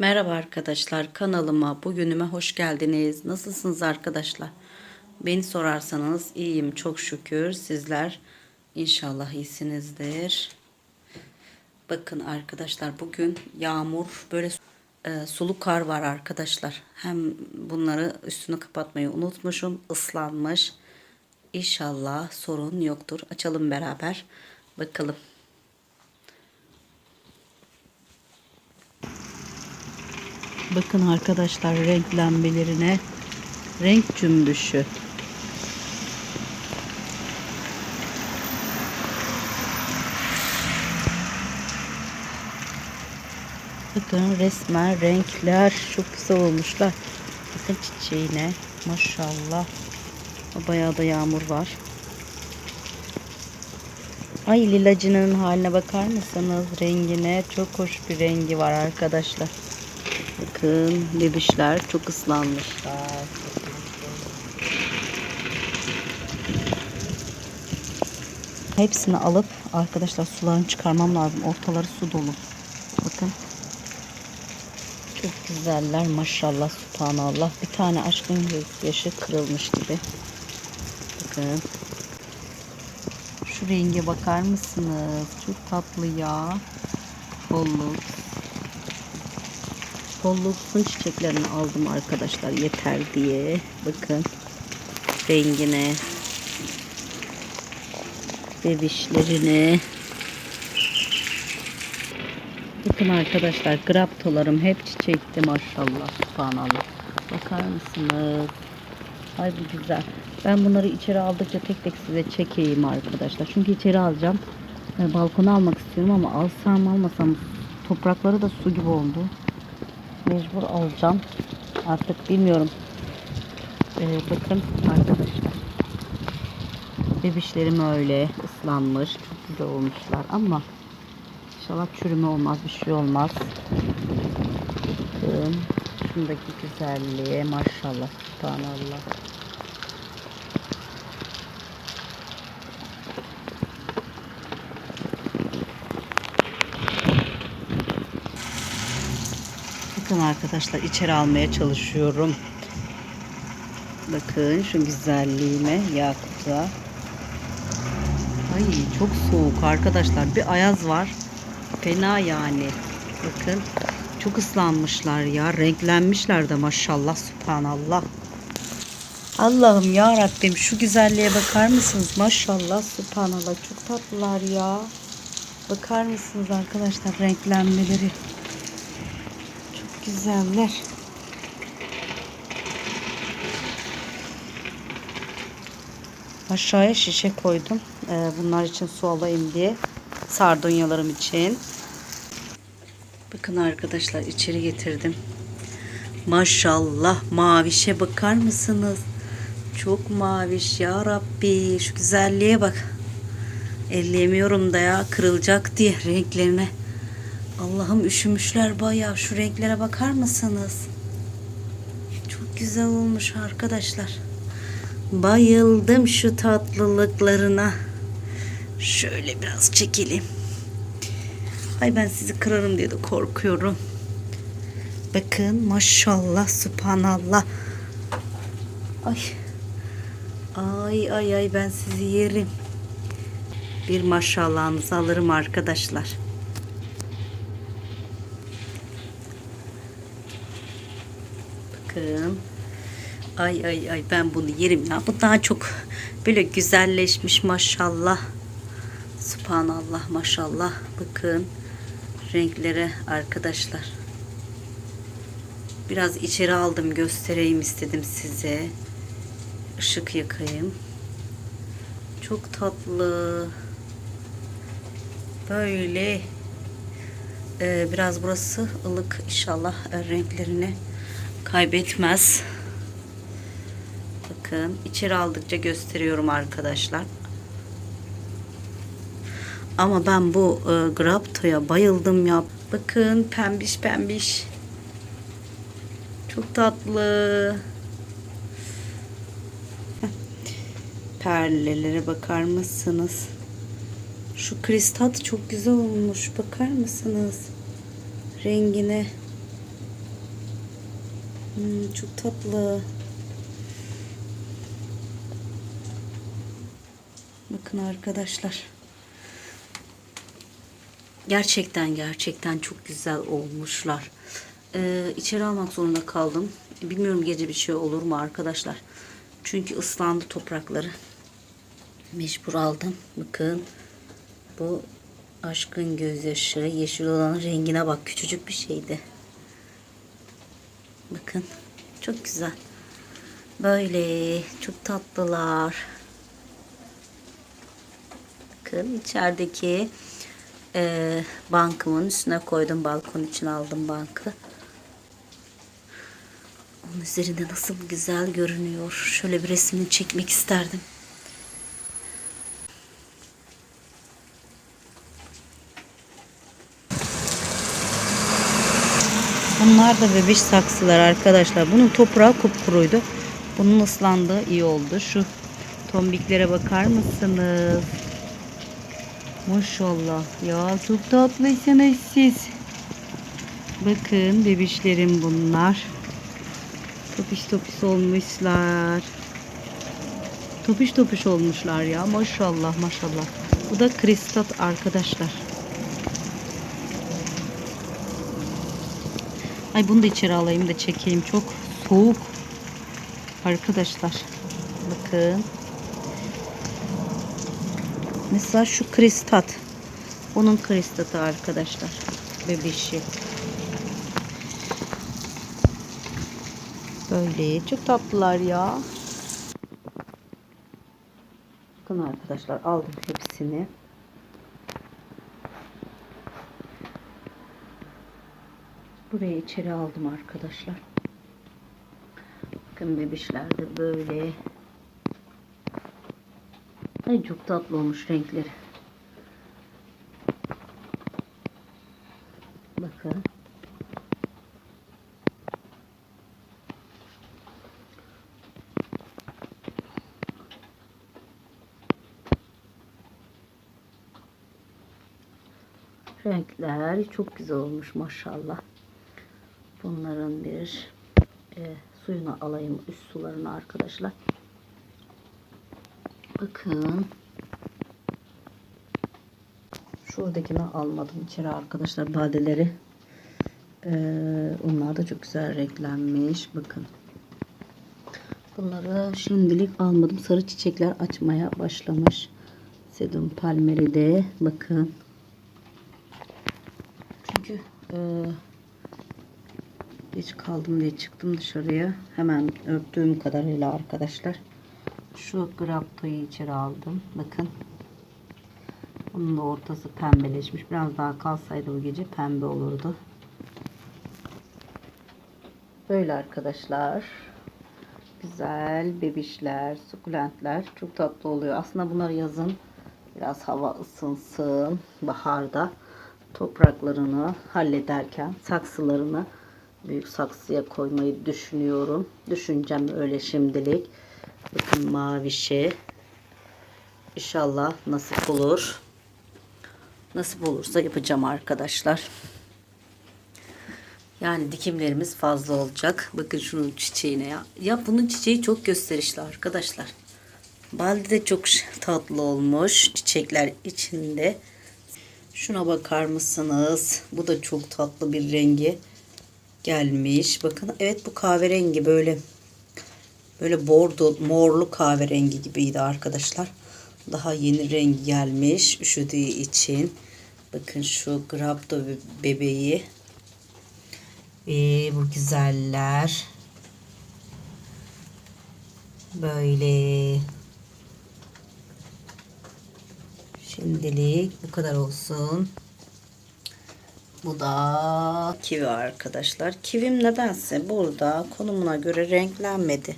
Merhaba arkadaşlar kanalıma bugünüme hoş geldiniz. Nasılsınız arkadaşlar? Beni sorarsanız iyiyim çok şükür. Sizler inşallah iyisinizdir. Bakın arkadaşlar bugün yağmur böyle e, sulu kar var arkadaşlar. Hem bunları üstünü kapatmayı unutmuşum. ıslanmış. İnşallah sorun yoktur. Açalım beraber. Bakalım. Bakın arkadaşlar renklenmelerine renk cümbüşü. Bakın resmen renkler çok güzel olmuşlar. Bakın çiçeğine maşallah. Bayağı da yağmur var. Ay lilacının haline bakar mısınız? Rengine çok hoş bir rengi var arkadaşlar. Bakın bebişler çok ıslanmışlar. Hepsini alıp arkadaşlar sularını çıkarmam lazım. Ortaları su dolu. Bakın. Çok güzeller maşallah subhanallah. Bir tane aşkın yaşı kırılmış gibi. Bakın. Şu renge bakar mısınız? Çok tatlı ya. Bolluk. Bolluksun çiçeklerini aldım arkadaşlar yeter diye. Bakın rengine. Bebişlerine. Bakın arkadaşlar graptolarım hep çiçekti maşallah. Subhanallah. Bakar mısınız? Ay bu güzel. Ben bunları içeri aldıkça tek tek size çekeyim arkadaşlar. Çünkü içeri alacağım. E, balkona almak istiyorum ama alsam almasam toprakları da su gibi oldu. Mecbur alacağım. Artık bilmiyorum. E, bakın arkadaşlar. Bebişlerim öyle ıslanmış. Çok güzel olmuşlar ama inşallah çürüme olmaz. Bir şey olmaz. Bakın. Şundaki güzelliğe maşallah. Subhanallah. Bakın arkadaşlar içeri almaya çalışıyorum. Bakın şu güzelliğime Yakut'a. Ay çok soğuk arkadaşlar. Bir ayaz var. Fena yani. Bakın çok ıslanmışlar ya. Renklenmişler de maşallah subhanallah. Allah'ım ya Rabbim şu güzelliğe bakar mısınız? Maşallah subhanallah çok tatlılar ya. Bakar mısınız arkadaşlar renklenmeleri? Güzeller. Aşağıya şişe koydum. Ee, bunlar için su alayım diye. Sardunyalarım için. Bakın arkadaşlar içeri getirdim. Maşallah mavişe bakar mısınız? Çok maviş ya Rabbi. Şu güzelliğe bak. Elleyemiyorum da ya kırılacak diye renklerine. Allah'ım üşümüşler bayağı. Şu renklere bakar mısınız? Çok güzel olmuş arkadaşlar. Bayıldım şu tatlılıklarına. Şöyle biraz çekelim. Ay ben sizi kırarım diye de korkuyorum. Bakın maşallah subhanallah. Ay. Ay ay ay ben sizi yerim. Bir maşallahınızı alırım arkadaşlar. Bakın. Ay ay ay ben bunu yerim ya. Bu daha çok böyle güzelleşmiş maşallah. Subhanallah maşallah. Bakın renklere arkadaşlar. Biraz içeri aldım göstereyim istedim size. Işık yakayım. Çok tatlı. Böyle e, biraz burası ılık inşallah e, renklerini kaybetmez. Bakın içeri aldıkça gösteriyorum arkadaşlar. Ama ben bu e, Grapto'ya bayıldım ya. Bakın pembiş pembiş. Çok tatlı. Perlelere bakar mısınız? Şu kristat çok güzel olmuş. Bakar mısınız? Rengine. Hmm, çok tatlı. Bakın arkadaşlar. Gerçekten gerçekten çok güzel olmuşlar. Ee, içeri almak zorunda kaldım. Bilmiyorum gece bir şey olur mu arkadaşlar. Çünkü ıslandı toprakları. Mecbur aldım. Bakın. Bu aşkın gözyaşı. Yeşil olan rengine bak. Küçücük bir şeydi. Bakın. Çok güzel. Böyle. Çok tatlılar. Bakın içerideki e, bankımın üstüne koydum. Balkon için aldım bankı. Onun üzerinde nasıl güzel görünüyor. Şöyle bir resmini çekmek isterdim. Bunlar da bebiş saksılar arkadaşlar. Bunun toprağı kupkuruydu. Bunun ıslandığı iyi oldu. Şu tombiklere bakar mısınız? Maşallah. Ya çok tatlısınız siz. Bakın bebişlerim bunlar. Topiş topiş olmuşlar. Topiş topiş olmuşlar ya. Maşallah maşallah. Bu da kristat arkadaşlar. Ay bunu da içeri alayım da çekeyim. Çok soğuk. Arkadaşlar. Bakın. Mesela şu kristat. Onun kristatı arkadaşlar. Bebişi. Böyle çok tatlılar ya. Bakın arkadaşlar aldım hepsini. Buraya içeri aldım arkadaşlar. Bakın bebişler de böyle. Ay çok tatlı olmuş renkleri. Bakın. Renkler çok güzel olmuş maşallah. Bunların bir e, suyunu alayım üst sularını arkadaşlar. Bakın. Şuradakini almadım içeri arkadaşlar badeleri. Ee, onlar da çok güzel renklenmiş. Bakın. Bunları şimdilik almadım. Sarı çiçekler açmaya başlamış. Sedum palmeri de. Bakın. Çünkü e, geç kaldım diye çıktım dışarıya. Hemen öptüğüm kadarıyla arkadaşlar. Şu graptoyu içeri aldım. Bakın. Bunun da ortası pembeleşmiş. Biraz daha kalsaydı bu gece pembe olurdu. Böyle arkadaşlar. Güzel bebişler, sukulentler. Çok tatlı oluyor. Aslında bunlar yazın biraz hava ısınsın. Baharda topraklarını hallederken saksılarını büyük saksıya koymayı düşünüyorum. Düşüncem öyle şimdilik. Bakın mavişi. İnşallah nasip olur. Nasip olursa yapacağım arkadaşlar. Yani dikimlerimiz fazla olacak. Bakın şunun çiçeğine ya. Ya bunun çiçeği çok gösterişli arkadaşlar. Baldi de çok tatlı olmuş. Çiçekler içinde. Şuna bakar mısınız? Bu da çok tatlı bir rengi gelmiş. Bakın evet bu kahverengi böyle böyle bordo morlu kahverengi gibiydi arkadaşlar. Daha yeni rengi gelmiş üşüdüğü için. Bakın şu grapto bebeği. Ve bu güzeller. Böyle. Şimdilik bu kadar olsun. Bu da kivi arkadaşlar. Kivim nedense burada konumuna göre renklenmedi.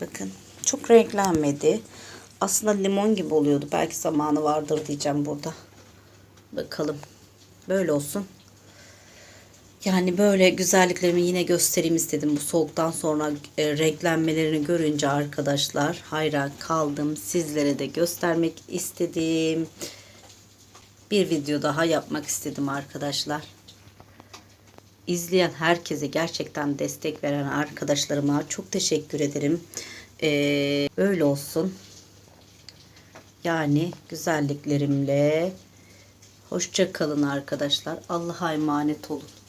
Bakın çok renklenmedi. Aslında limon gibi oluyordu. Belki zamanı vardır diyeceğim burada. Bakalım. Böyle olsun. Yani böyle güzelliklerimi yine göstereyim istedim. Bu soğuktan sonra e, renklenmelerini görünce arkadaşlar hayran kaldım. Sizlere de göstermek istedim. Bir video daha yapmak istedim arkadaşlar. izleyen herkese gerçekten destek veren arkadaşlarıma çok teşekkür ederim. Ee, öyle olsun. Yani güzelliklerimle hoşça kalın arkadaşlar. Allah'a emanet olun.